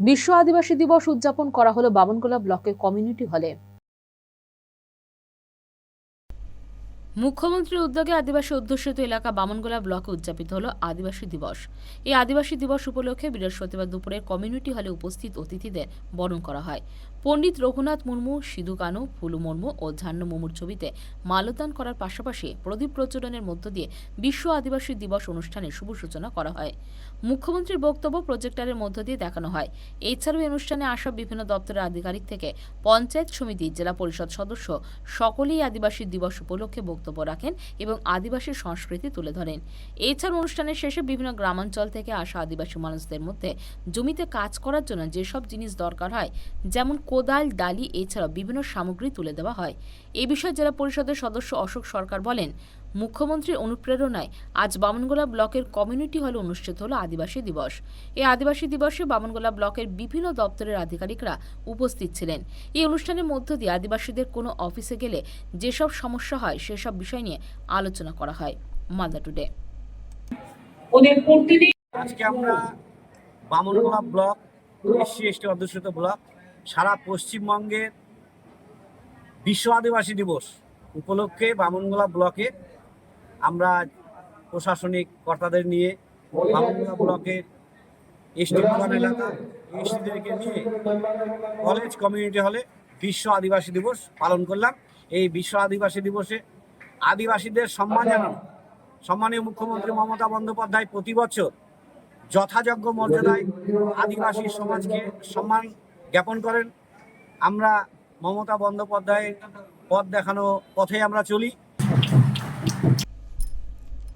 বিশ্ব আদিবাসী দিবস উদযাপন করা হলো বামনগোলা ব্লকের কমিউনিটি হলে। মুখ্যমন্ত্রীর উদ্যোগে আদিবাসী অধ্যুষিত এলাকা বামনগোলা ব্লকে উদযাপিত হল আদিবাসী দিবস। এই আদিবাসী দিবস উপলক্ষে বৃহস্পতিবার দুপুরে কমিউনিটি হলে উপস্থিত অতিথিদের বরণ করা হয়। পণ্ডিত রঘুনাথ মুর্মু, সিধু কানু, ফুলু মুর্মু ও ঝান্নু মুর্মুর ছবিতে মালদান করার পাশাপাশি প্রদীপ প্রচলনের মধ্য দিয়ে বিশ্ব আদিবাসী দিবস অনুষ্ঠানের শুভ সূচনা করা হয়। মুখ্যমন্ত্রীর বক্তব্য প্রজেক্টরের মধ্য দিয়ে দেখানো হয়। এছাড়াও অনুষ্ঠানে আসা বিভিন্ন দপ্তরের আধিকারিক থেকে পঞ্চায়েত সমিতি, জেলা পরিষদ সদস্য, সকলেই আদিবাসী দিবস উপলক্ষে বক্তব্য রাখেন এবং আদিবাসী সংস্কৃতি তুলে ধরেন। এছাড়া অনুষ্ঠানের শেষে বিভিন্ন গ্রামাঞ্চল থেকে আসা আদিবাসী মানুষদের মধ্যে জমিতে কাজ করার জন্য যেসব জিনিস দরকার হয়, যেমন কোদাল, ডালি, এছাড়াও বিভিন্ন সামগ্রী তুলে দেওয়া হয়। এ বিষয়ে জেলা পরিষদের সদস্য অশোক সরকার বলেন মুখ্যমন্ত্রীর অনুপ্রেরণায় আজ বামনগোলা ব্লকের কমিউনিটি হলে অনুষ্ঠিত হলো আদিবাসী দিবস। এই আদিবাসী দিবসে বামনগোলা ব্লকের বিভিন্ন দপ্তরের আধিকারিকরা উপস্থিত ছিলেন। এই অনুষ্ঠানের মধ্য দিয়ে আদিবাসীদের কোনো অফিসে গেলে যেসব সমস্যা হয় সেসব বিষয় নিয়ে আলোচনা করা হয়। মালদা টুডে। ওদের প্রতিদিন আজকে আমরা বামনগোলা ব্লক এসসি এসটি অধ্যুষিত ব্লক সারা পশ্চিমবঙ্গের বিশ্ব আদিবাসী দিবস উপলক্ষে বামনগোলা ব্লকে আমরা প্রশাসনিক কর্তাদের নিয়ে বামনগোলা ব্লকের এলাকা এসটিদেরকে নিয়ে কলেজ কমিউনিটি হলে বিশ্ব আদিবাসী দিবস পালন করলাম। এই বিশ্ব আদিবাসী দিবসে আদিবাসীদের সম্মান জানানো সম্মানীয় মুখ্যমন্ত্রী মমতা বন্দ্যোপাধ্যায় প্রতি বছর যথাযোগ্য মর্যাদায় আদিবাসী সমাজকে সম্মান জ্ঞাপন করেন। আমরা মমতা বন্দ্যোপাধ্যায়ের পথ দেখানো পথে আমরা চলি।